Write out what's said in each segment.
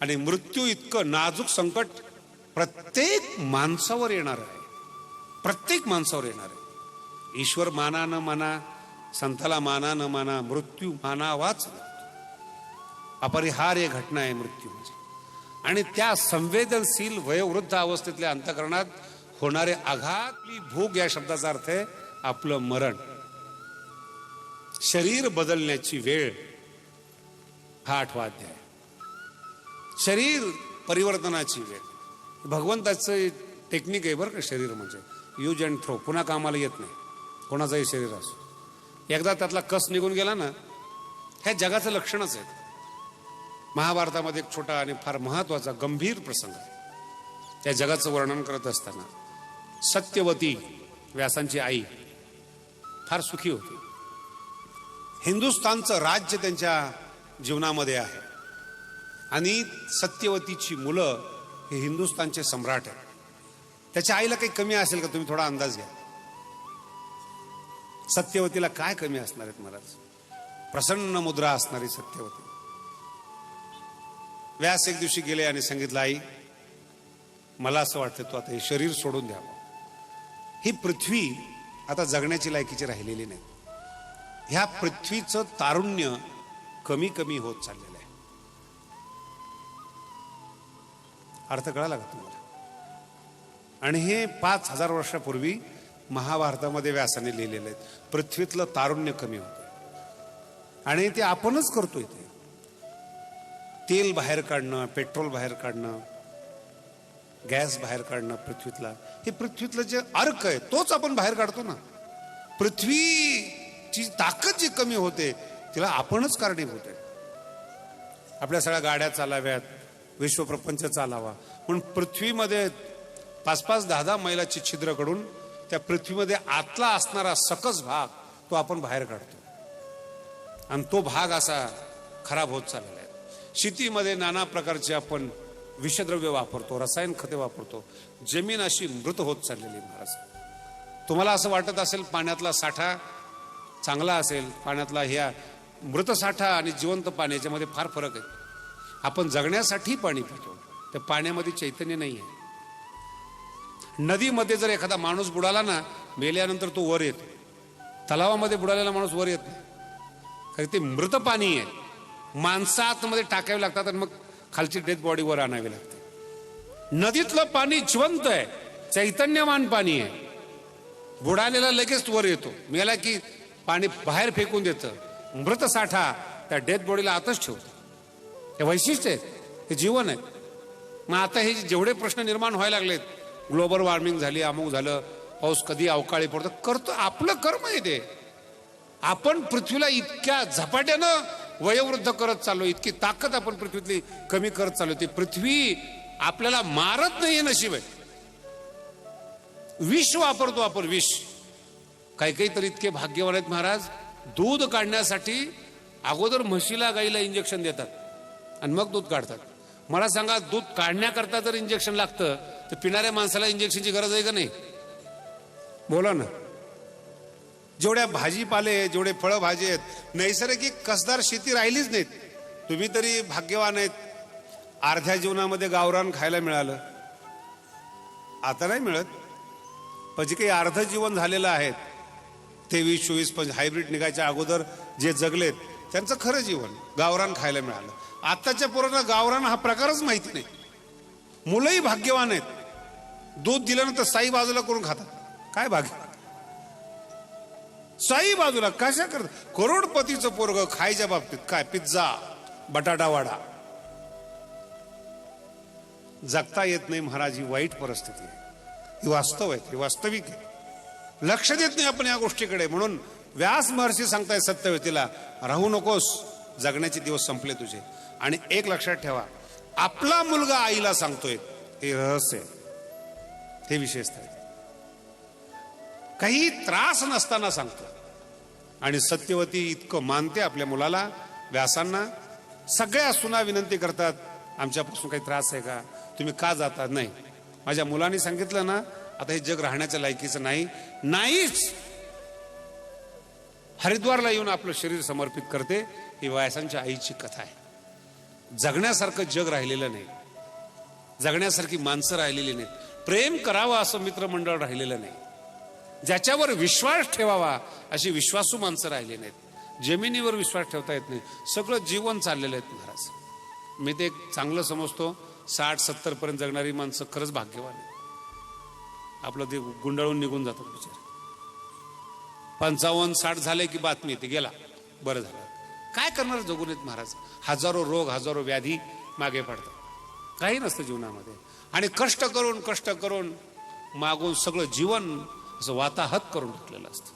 आणि मृत्यू इतकं नाजूक संकट प्रत्येक माणसावर येणार आहे. प्रत्येक माणसावर येणार आहे. ईश्वर माना न माना संताला माना न माना मृत्यू मानावाच अपरिहार्य घटना आहे मृत्यू म्हणजे. आणि त्या संवेदनशील वयोवृद्ध अवस्थेतल्या अंतकरणात होणारे आघात भूक या शब्दाचा अर्थ आहे आपलं मरण. शरीर बदलण्याची वेळ हा आठवा अध्याय. शरीर परिवर्तनाची वेळ. भगवंताचं टेक्निक आहे बरं का शरीर म्हणजे. यूज अँड थ्रो पुन्हा कामाला येत नाही. कोणाचंही शरीर असो. एकदा त्यातला कस निघून गेला ना ह्या जगाचं लक्षणच आहे. महाभारतामध्ये एक छोटा आणि फार महत्त्वाचा गंभीर प्रसंग आहे. त्या जगाचं वर्णन करत असताना सत्यवती व्यासांची आई फार सुखी होती. हिंदुस्थानचं राज्य त्यांच्या जीवनामध्ये आहे. आणि सत्यवतीची मुलं हे हिंदुस्थानचे सम्राट आहेत. त्याच्या आईला काही कमी असेल का? तुम्ही थोडा अंदाज घ्या. सत्यवतीला काय कमी असणार आहेत महाराज? प्रसन्न मुद्रा असणारी सत्यवती. व्यास एक दिवशी गेले आणि सांगितलं आई मला असं वाटतं तू आता हे शरीर सोडून द्यावं ही पृथ्वी आता जगण्याची लायकीची राहिलेली नाही. ह्या पृथ्वीचं तारुण्य कमी कमी होत चाललं अर्थ कळाला का तुम्हाला आणि हे पाच हजार वर्षापूर्वी महाभारतामध्ये व्यासाने लिहिलेले आहेत पृथ्वीतलं तारुण्य कमी होतं. आणि ते आपणच करतोय ते. तेल बाहेर काढणं पेट्रोल बाहेर काढणं गॅस बाहेर काढणं पृथ्वीतला. हे पृथ्वीतलं जे अर्क आहे तोच आपण बाहेर काढतो ना. पृथ्वीची ताकद जी कमी होते तिला आपणच कारणीभूत आहे. आपल्या सगळ्या गाड्या चालाव्यात विश्वप्रपंच चालावा. म्हणून पृथ्वीमध्ये पाच पाच दहा दहा मैलाची छिद्रकडून त्या पृथ्वीमध्ये आतला असणारा सकस भाग तो आपण बाहेर काढतो. आणि तो भाग असा खराब होत चाललेला आहे. शेतीमध्ये नाना प्रकारचे आपण विषद्रव्य वापरतो रसायन खते वापरतो. जमीन अशी मृत होत चाललेली आहे महाराज. तुम्हाला असं वाटत असेल पाण्यातला साठा चांगला असेल पाण्यातला ह्या मृत साठा आणि जिवंत पाणी याच्यामध्ये फार फरक आहे. आपण जगण्यासाठी पाणी पितो. त्या पाण्यामध्ये चैतन्य नाही आहे. नदीमध्ये जर एखादा माणूस बुडाला ना मेल्यानंतर तो वर येतो. तलावामध्ये बुडालेला माणूस वर येत नाही. कारण ते मृत पाणी आहे. माणसं आतमध्ये टाकावे लागतात आणि मग खालची डेथ बॉडी वर आणावी लागते. नदीतलं पाणी जिवंत आहे. चैतन्यवान पाणी आहे. बुडालेला लगेच वर येतो. मेला की पाणी बाहेर फेकून देतं. मृत साठा त्या डेथ बॉडीला आतच ठेवतो. हे वैशिष्ट्य आहे हे जीवन आहे. मग आता हे जेवढे प्रश्न निर्माण व्हायला लागलेत ग्लोबल वॉर्मिंग झाली अमुक झालं पाऊस कधी अवकाळी पडतो करतो आपलं कर्म आहे ते. आपण पृथ्वीला इतक्या झपाट्यानं वयोवृद्ध करत चाललो इतकी ताकद आपण पृथ्वीतली कमी करत चाललो ती पृथ्वी आपल्याला मारत नाही नशीब आहे. विष वापरतो आपण विष. काही काही तर इतके भाग्यवान आहेत महाराज दूध काढण्यासाठी अगोदर म्हशीला गाईला इंजेक्शन देतात. आणि मग दूध काढतात. मला सांगा दूध काढण्याकरता जर इंजेक्शन लागतं तर पिणाऱ्या माणसाला इंजेक्शनची गरज आहे का नाही? बोला ना. जेवढ्या भाजीपाले जेवढे फळं भाजी आहेत नैसर्गिक कसदार शेती राहिलीच नाहीत. तुम्ही तरी भाग्यवान आहेत. अर्ध्या जीवनामध्ये गावरान खायला मिळालं. आता नाही मिळत. पण जे काही अर्ध जीवन झालेलं आहे तेवीस चोवीस पंच हायब्रिड निघायच्या अगोदर जे जगलेत त्यांचं खरं जीवन गावरान खायला मिळालं. आताच्या पोरांना गावरान हा प्रकारच माहिती नाही. मुलंही भाग्यवान आहेत. दूध दिल्यानंतर साई बाजूला करून खातात. काय भाग्य? साई बाजूला कशा करत? करोडपतीचं पोरग खायच्या बाबतीत काय? पिझ्झा बटाटा वाडा. जगता येत नाही महाराज ही वाईट परिस्थिती आहे. ही वास्तव आहे ही वास्तविक आहे. लक्ष देत नाही आपण या गोष्टीकडे. म्हणून व्यास महर्षी सांगताय सत्यवतीला राहू नकोस जगण्याचे दिवस संपले तुझे. आणि एक लक्षात ठेवा आपला मुलगा आईला सांगतोय हे रहस्य आहे. हे विशेषतः काही त्रास नसताना सांगतो. आणि सत्यवती इतकं मानते आपल्या मुलाला व्यासांना सगळ्या सुना विनंती करतात आमच्यापासून काही त्रास आहे का? तुम्ही का जाता? नाही. माझ्या मुलांनी सांगितलं ना आता हे जग राहण्याच्या लायकीचं नाही. नाहीच! हरिद्वारला येऊन आपलं शरीर समर्पित करते ही व्यासांच्या आईची कथा आहे. जगण्यासारखं जग राहिलेलं नाही. जगण्यासारखी माणसं राहिलेली नाहीत. प्रेम करावं असं मित्रमंडळ राहिलेलं नाही. ज्याच्यावर विश्वास ठेवावा अशी विश्वासू माणसं राहिली नाहीत. जमिनीवर विश्वास ठेवता येत नाही. सगळं जीवन चाललेलं आहे महाराज. मी ते एक चांगलं समजतो. साठ सत्तर पर्यंत जगणारी माणसं खरंच भाग्यवान आहे आपलं ते गुंडाळून निघून जातात विचार पंचावन्न साठ झाले की बातमी येते. गेला. बरं झालं. काय करणार जगून येत महाराज? हजारो रोग हजारो व्याधी मागे पडतात. काही नसतं जीवनामध्ये. आणि कष्ट करून कष्ट करून मागून सगळं जीवन असं वाताहत करून टाकलेलं असतं.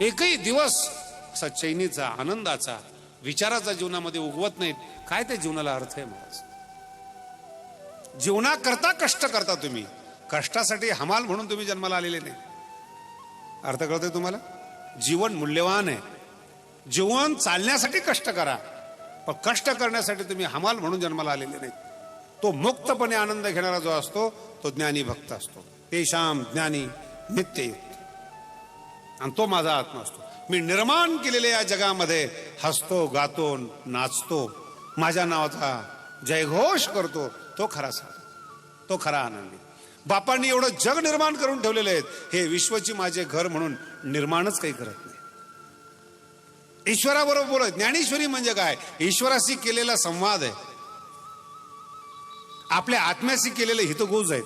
एकही दिवस असा चैनीचा आनंदाचा विचाराचा जीवनामध्ये उगवत नाहीत. काय त्या जीवनाला अर्थ आहे महाराज? जीवनाकरता कष्ट करता तुम्ही. कष्टासाठी हमाल म्हणून तुम्ही जन्माला आलेले नाही. अर्थ कळतोय तुम्हाला? जीवन मूल्यवान आहे. जीवन चालण्यासाठी कष्ट करा. पण कष्ट करण्यासाठी तुम्ही हमाल म्हणून जन्माला आलेले नाही तो मुक्तपणे आनंद घेणारा जो असतो तो ज्ञानी भक्त असतो. तेशाम ज्ञानी नित्ययुक्त. आणि तो माझा आत्मा असतो. मी निर्माण केलेल्या या जगामध्ये हसतो गातो नाचतो. माझ्या नावाचा जयघोष करतो. तो खरा सा तो खरा आनंदी. बापांनी एवढं जग निर्माण करून ठेवलेले आहेत. हे विश्वची माझे घर म्हणून निर्माणच काही करत नाही. ईश्वराबरोबर बोलत ज्ञानेश्वरी म्हणजे काय? ईश्वराशी केलेला संवाद आहे. आपल्या आत्म्याशी केलेले हितगुज आहेत.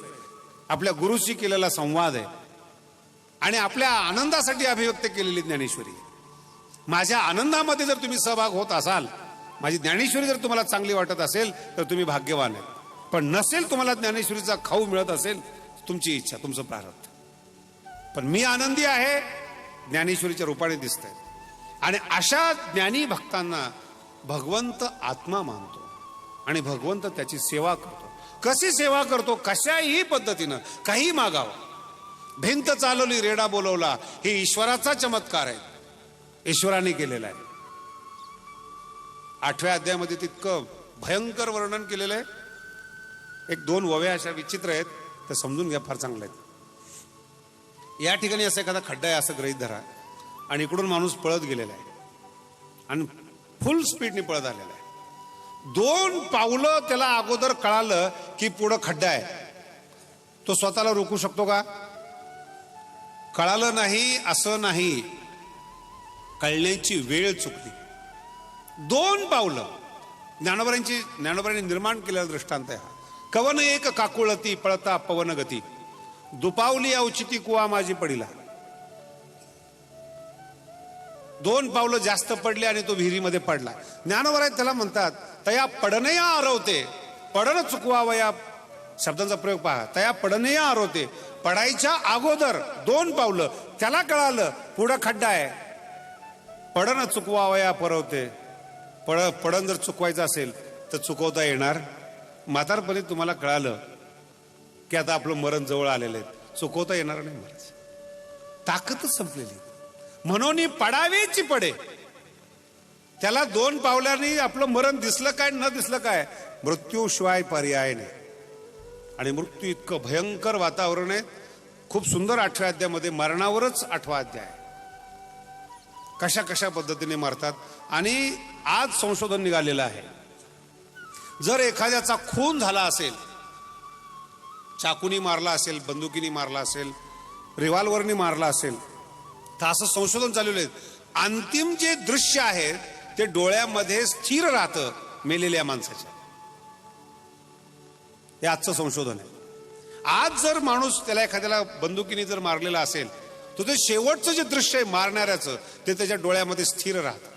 आपल्या गुरुशी केलेला संवाद आहे. आणि आपल्या आनंदासाठी अभिव्यक्त केलेली ज्ञानेश्वरी. माझ्या आनंदामध्ये जर तुम्ही सहभाग होत असाल माझी ज्ञानेश्वरी जर तुम्हाला चांगली वाटत असेल तर तुम्ही भाग्यवान आहे पण नसेल तुम्हाला ज्ञानेश्वरीचा खाऊ मिळत असेल तुमची इच्छा तुमचं प्रारब्ध. पण मी आनंदी आहे ज्ञानेश्वरीच्या रूपाने दिसत आहे आणि अशा ज्ञानी भक्तांना भगवंत आत्मा मानतो आणि भगवंत त्याची सेवा करतो. कशी सेवा करतो? कशाही पद्धतीनं काही मागावं. भिंत चालवली रेडा बोलवला हे ईश्वराचा चमत्कार आहे. ईश्वराने केलेला आहे. आठव्या अध्यायामध्ये तितकं भयंकर वर्णन केलेलं आहे. एक दोन वव्या अशा विचित्र आहेत तर समजून घ्या फार चांगल्या आहेत. या ठिकाणी असं एखादा खड्डा आहे असं ग्रहित धरा. आणि इकडून माणूस पळत गेलेला आहे. आणि फुल स्पीडने पळत आलेला आहे. दोन पावलं त्याला अगोदर कळालं की पुढं खड्डा आहे. तो स्वतःला रोखू शकतो का? कळालं नाही असं नाही. कळण्याची वेळ चुकली. दोन पावलं. ज्ञानोबरांची ज्ञानोबरांनी निर्माण केलेला दृष्टांत आहे हा. कवन एक काकुळती पळता पवन गती. दुपावली औचिती कुवा माझी पडिला. दोन पावलं जास्त पडले आणि तो विहिरीमध्ये पडला. ज्ञानवराय त्याला म्हणतात तया पडणया आरवते. पडण चुकवावया शब्दांचा प्रयोग पहा. तया पडणया आरवते. पडायच्या अगोदर दोन पावलं. त्याला कळालं पुढं खड्डा आहे. पडण चुकवावया परवते. पड पडण जर चुकवायचं असेल तर चुकवता येणार. म्हातारपणे तुम्हाला कळालं की आता आपलं मरण जवळ आलेलं आहे. चुकवता येणार नाही मला ताकदच संपलेली म्हणून ही पडावेची पडे. त्याला दोन पावलांनी आपलं मरण दिसलं काय न दिसलं काय? मृत्यूशिवाय पर्याय नाही. आणि मृत्यू इतकं भयंकर वातावरण आहे. खूप सुंदर आठव्या अध्यायामध्ये मरणावरच आठवा अध्याय कशा कशा पद्धतीने मारतात? आणि आज संशोधन निघालेलं आहे. जर एखाद्याचा खून झाला असेल चाकूनी मारला असेल बंदुकीनी मारला असेल रिव्हॉल्वरनी मारला असेल तर असं संशोधन चालवलं आहे. अंतिम जे दृश्य आहे ते डोळ्यामध्ये स्थिर राहतं मेलेल्या माणसाच्या. हे आजचं संशोधन आहे. आज जर माणूस त्याला एखाद्याला बंदुकीने जर मारलेला असेल तर ते शेवटचं जे दृश्य आहे मारणाऱ्याचं ते त्याच्या डोळ्यामध्ये स्थिर राहतं.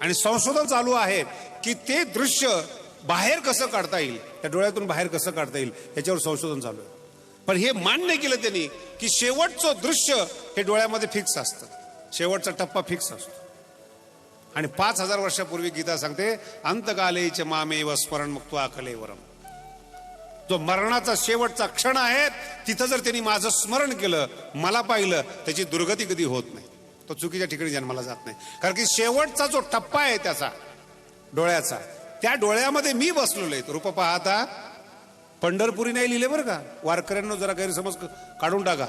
आणि संशोधन चालू आहे की ते दृश्य बाहेर कसं काढता येईल त्या डोळ्यातून बाहेर कसं काढता येईल याच्यावर संशोधन चालू आहे. पण हे मान्य केलं त्यांनी की शेवटचं दृश्य हे डोळ्यामध्ये फिक्स असतं. शेवटचा टप्पा फिक्स असतो. आणि पाच हजार वर्षापूर्वी गीता सांगते अंतकालेचे मामे व स्मरण मुक्त अकलेवरम जो मरणाचा शेवटचा क्षण आहे तिथं जर त्यांनी माझं स्मरण केलं मला पाहिलं त्याची दुर्गती कधी होत नाही. तो चुकीच्या ठिकाणी जन्माला जात नाही. कारण की शेवटचा जो टप्पा आहे त्याचा डोळ्याचा त्या डोळ्यामध्ये मी बसलेलो आहे. रूप पाहता पंढरपुरी नाही लिहिले बरं का? वारकऱ्यांना जरा गैरसमज काढून टाका.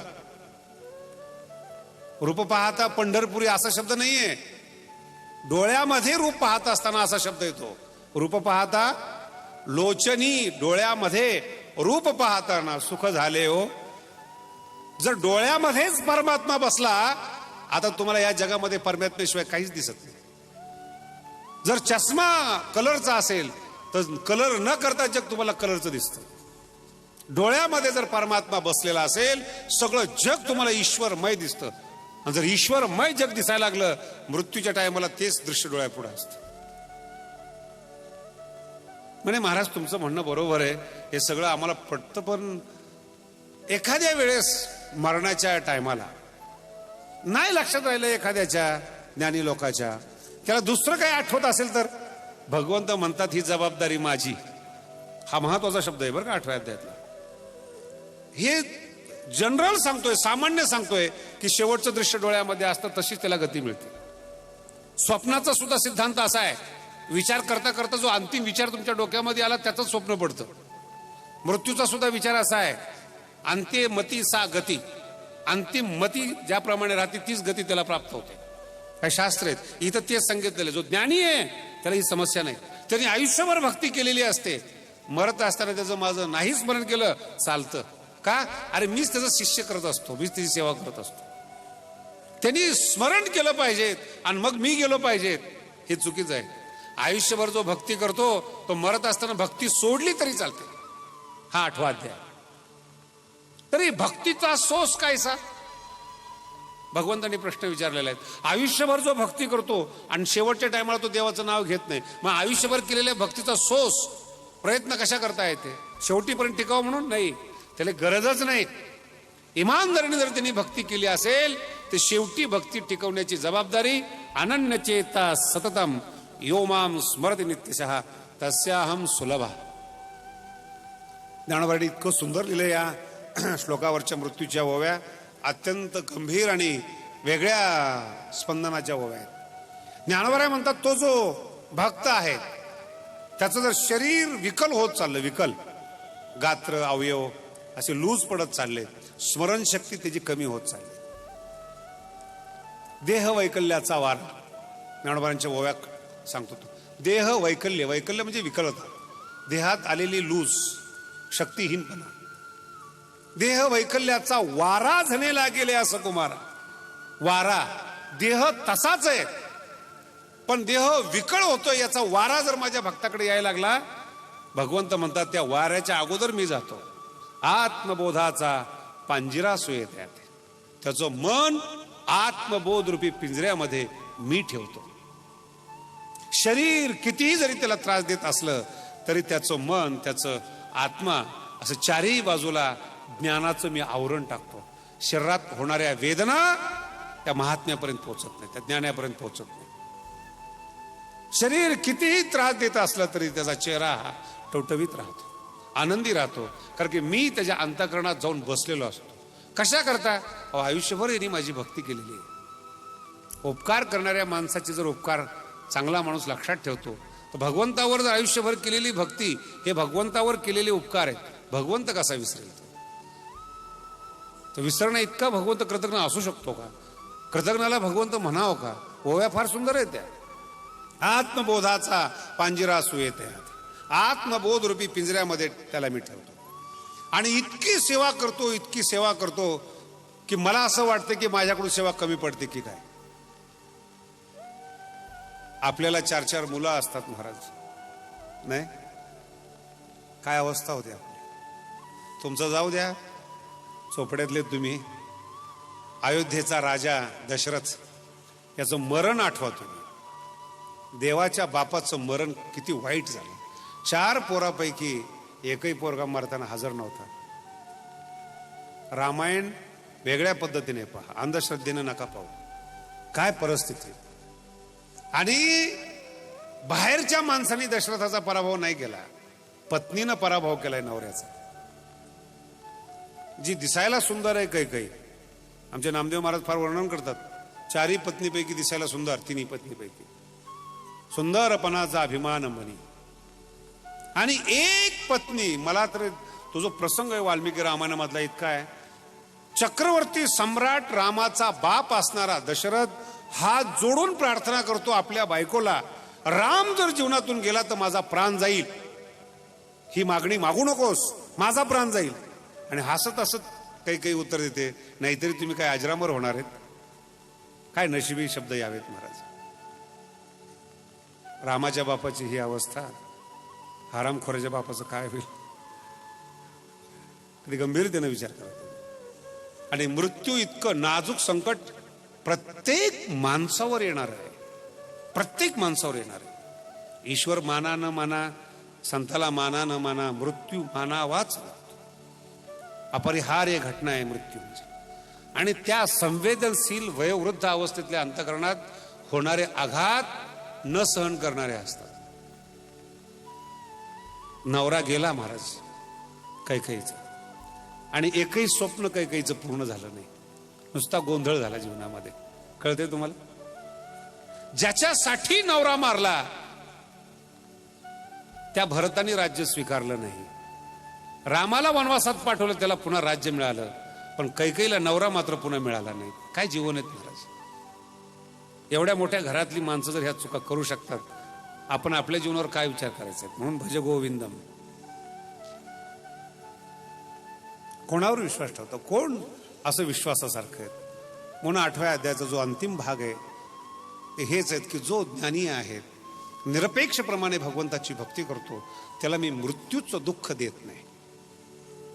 रूप पाहता पंढरपुरी असा शब्द नाहीये. डोळ्यामध्ये रूप पाहत असताना असा शब्द येतो. रूप पाहता लोचनी डोळ्यामध्ये रूप पाहताना सुख झाले हो. जर डोळ्यामध्येच परमात्मा बसला आता तुम्हाला या जगामध्ये परमात्मेशिवाय काहीच दिसत नाही. जर चष्मा कलरचा असेल तर कलर न करता जग तुम्हाला कलरचं दिसतं. डोळ्यामध्ये जर परमात्मा बसलेला असेल सगळं जग तुम्हाला ईश्वरमय दिसतं. आणि जर ईश्वरमय जग दिसायला लागलं मृत्यूच्या टायमाला तेच दृश्य डोळ्यापुढे असतं. म्हणे महाराज तुमचं म्हणणं बरोबर आहे. हे सगळं आम्हाला पटतं पण एखाद्या वेळेस मरणाच्या टायमाला नाही लक्षात राहिलं एखाद्याच्या ज्ञानी लोकाच्या त्याला दुसरं काही आठवत असेल तर? भगवंत म्हणतात ही जबाबदारी माझी. हा महत्त्वाचा शब्द आहे बरं का आठव्यात अध्यायातला हे जनरल सांगतोय सामान्य सांगतोय की शेवटचं दृश्य डोळ्यामध्ये असतं तशीच त्याला गती मिळते. स्वप्नाचा सुद्धा सिद्धांत असा आहे विचार करता करता जो अंतिम विचार तुमच्या डोक्यामध्ये आला त्याचं स्वप्न पडतं. मृत्यूचा सुद्धा विचार असा आहे अंत्य मती सा गती. अंतिम मती ज्याप्रमाणे राहते तीच गती त्याला प्राप्त होते. काय शास्त्र आहेत? इथं तेच सांगितलेलं जो ज्ञानी आहे त्याला ही समस्या नाही. त्यांनी आयुष्यभर भक्ती केलेली असते. मरत असताना त्याचं माझं नाही स्मरण केलं चालतं. का? अरे मीच त्याचं शिष्य करत असतो मीच त्याची सेवा करत असतो. त्यांनी स्मरण केलं पाहिजेत आणि मग मी गेलो पाहिजेत. हे चुकीचं आहे. आयुष्यभर जो भक्ती करतो तो मरत असताना भक्ती सोडली तरी चालते. हा आठवा अध्याय. तरी भक्तीचा सोस कायसा? भगवंतांनी प्रश्न विचारलेला आहे आयुष्यभर जो भक्ती करतो आणि शेवटच्या टायमाला तो देवाचं नाव घेत नाही मग आयुष्यभर केलेल्या भक्तीचा सोस प्रयत्न कशा करता येते? शेवटीपर्यंत टिकावं म्हणून? नाही. त्याला गरजच नाही. इमानदारीने जर त्यांनी भक्ती केली असेल तर शेवटी भक्ती टिकवण्याची जबाबदारी अनन्य चेता सततम योमाम स्मरत नित्यशः तस्याहम सुलभा. ज्ञानवाडी इतकं सुंदर लिहिलं या श्लोकावरच्या मृत्यूच्या ओव्या अत्यंत गंभीर आणि वेगळ्या स्पंदनाच्या ओव्या आहेत. ज्ञानवराय म्हणतात तो जो भक्त आहे त्याचं जर शरीर विकल होत चाललं विकल गात्र अवयव असे लूज पडत चालले. स्मरणशक्ती त्याची कमी होत चालली. देह वैकल्याचा वार. ज्ञानोबांच्या ओव्या सांगतो तो. देह वैकल्य वैकल्य म्हणजे विकलता. देहात आलेली लूज शक्तिहीनपणा. देह वैकल्याचा वारा झनेला गेले असं कुमारा. वारा देह तसाच आहे. पण देह विकळ होतोय याचा वारा जर माझ्या भक्ताकडे यायला लागला भगवंत म्हणतात त्या वाऱ्याच्या अगोदर मी जातो. आत्मबोधाचा पांजिरा सुयेत त्याचं मन आत्मबोध रूपी पिंजऱ्यामध्ये मी ठेवतो. शरीर कितीही जरी त्याला त्रास देत असलं तरी त्याचं मन त्याचं आत्मा असं चारही बाजूला ज्ञानाचं मी आवरण टाकतो. शरीरात होणाऱ्या वेदना त्या महात्म्यापर्यंत पोहोचत नाही त्या ज्ञानापर्यंत पोहोचत नाही शरीर कितीही त्रास देत असला तरी त्याचा चेहरा हा टवटवीत राहतो. आनंदी राहतो. कारण की मी त्याच्या अंतकरणात जाऊन बसलेलो असतो. कशा करता? अहो, आयुष्यभर यांनी माझी भक्ती केलेली आहे. उपकार करणाऱ्या माणसाचे जर उपकार चांगला माणूस लक्षात ठेवतो तर भगवंतावर जर आयुष्यभर केलेली भक्ती हे भगवंतावर केलेले उपकार आहेत. भगवंत कसा विसरेल तो? तर विसरणं इतका भगवंत कृतज्ञ असू शकतो का? कृतज्ञाला भगवंत म्हणावं का? ओव्या फार सुंदर आहेत त्या. आत्मबोधाचा पांजिरा सुयेत आत्मबोध रूपी पिंजऱ्यामध्ये त्याला मी ठेवतो. आणि इतकी सेवा करतो इतकी सेवा करतो की मला असं वाटतं की माझ्याकडून सेवा कमी पडते की काय? आपल्याला चार चार मुलं असतात महाराज. नाही? काय अवस्था होती आपली? तुमचं जाऊ द्या. चोपड्यातले तुम्ही. अयोध्येचा राजा दशरथ याचं मरण आठवा तुम्ही. देवाच्या बापाचं मरण किती वाईट झालं. चार पोरापैकी एकही पोरगा मारताना हजर नव्हता. रामायण वेगळ्या पद्धतीने पहा. अंधश्रद्धेने नका पाहू. काय परिस्थिती? आणि बाहेरच्या माणसाने दशरथाचा पराभव नाही केला. पत्नीनं पराभव केलाय नवऱ्याचा. जी दिसायला सुंदर आहे काही काही. आमचे नामदेव महाराज फार वर्णन करतात. चारही पत्नीपैकी दिसायला सुंदर तिन्ही पत्नीपैकी. सुंदरपणाचा अभिमान म्हणी आणि एक पत्नी मला तर तो जो प्रसंग आहे वाल्मिकी रामायणामधला इतका आहे चक्रवर्ती सम्राट रामाचा बाप असणारा दशरथ हात जोडून प्रार्थना करतो आपल्या बायकोला राम जर जीवनातून गेला तर माझा प्राण जाईल. ही मागणी मागू नकोस माझा प्राण जाईल. आणि हसत हसत काही काही उत्तर देते नाहीतरी तुम्ही काय अजरामर होणार आहेत? काय नशिबी शब्द यावेत महाराज? रामाच्या बापाची ही अवस्था हरामखोराच्या बापाचं काय होईल? कधी गंभीरतेनं विचार करा आणि मृत्यू इतकं नाजूक संकट प्रत्येक माणसावर येणार आहे. प्रत्येक माणसावर येणार आहे. ईश्वर माना न माना संताला माना न माना मृत्यू मानावाच अपरिहार्य घटना आहे मृत्यू म्हणजे. आणि त्या संवेदनशील वयोवृद्ध अवस्थेतल्या अंतकरणात होणारे आघात न सहन करणारे असतात. नवरा गेला महाराज. कैकईचा. आणि एकही स्वप्न कैकईचं पूर्ण झालं नाही. नुसता गोंधळ झाला जीवनामध्ये. कळते तुम्हाला? ज्याच्यासाठी नवरा मारला त्या भरताने राज्य स्वीकारलं नाही. रामाला वनवासात पाठवलं त्याला पुन्हा राज्य मिळालं. पण कैकईला नवरा मात्र पुन्हा मिळाला नाही. काय जीवन आहेत महाराज? एवढ्या मोठ्या घरातली माणसं जर ह्या चुका करू शकतात आपण आपल्या जीवनावर काय विचार करायचा आहे? म्हणून भज गोविंदम. कोणावर विश्वास ठेवतो? कोण असं विश्वासासारखं आहे म्हणून आठव्या अध्यायाचा जो अंतिम भाग आहे ते हेच आहेत की जो ज्ञानी आहे निरपेक्षप्रमाणे भगवंताची भक्ती करतो त्याला मी मृत्यूचं दुःख देत नाही.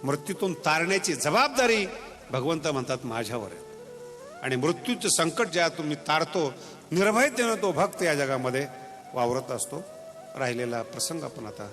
मृत्यूतून तारण्याची जबाबदारी भगवंत म्हणतात माझ्यावर आहे. आणि मृत्यूचं संकट ज्यातून मी तारतो निर्भयतेनं तो भक्त या जगामध्ये वावरत असतो. राहिलेला प्रसंग आपण आता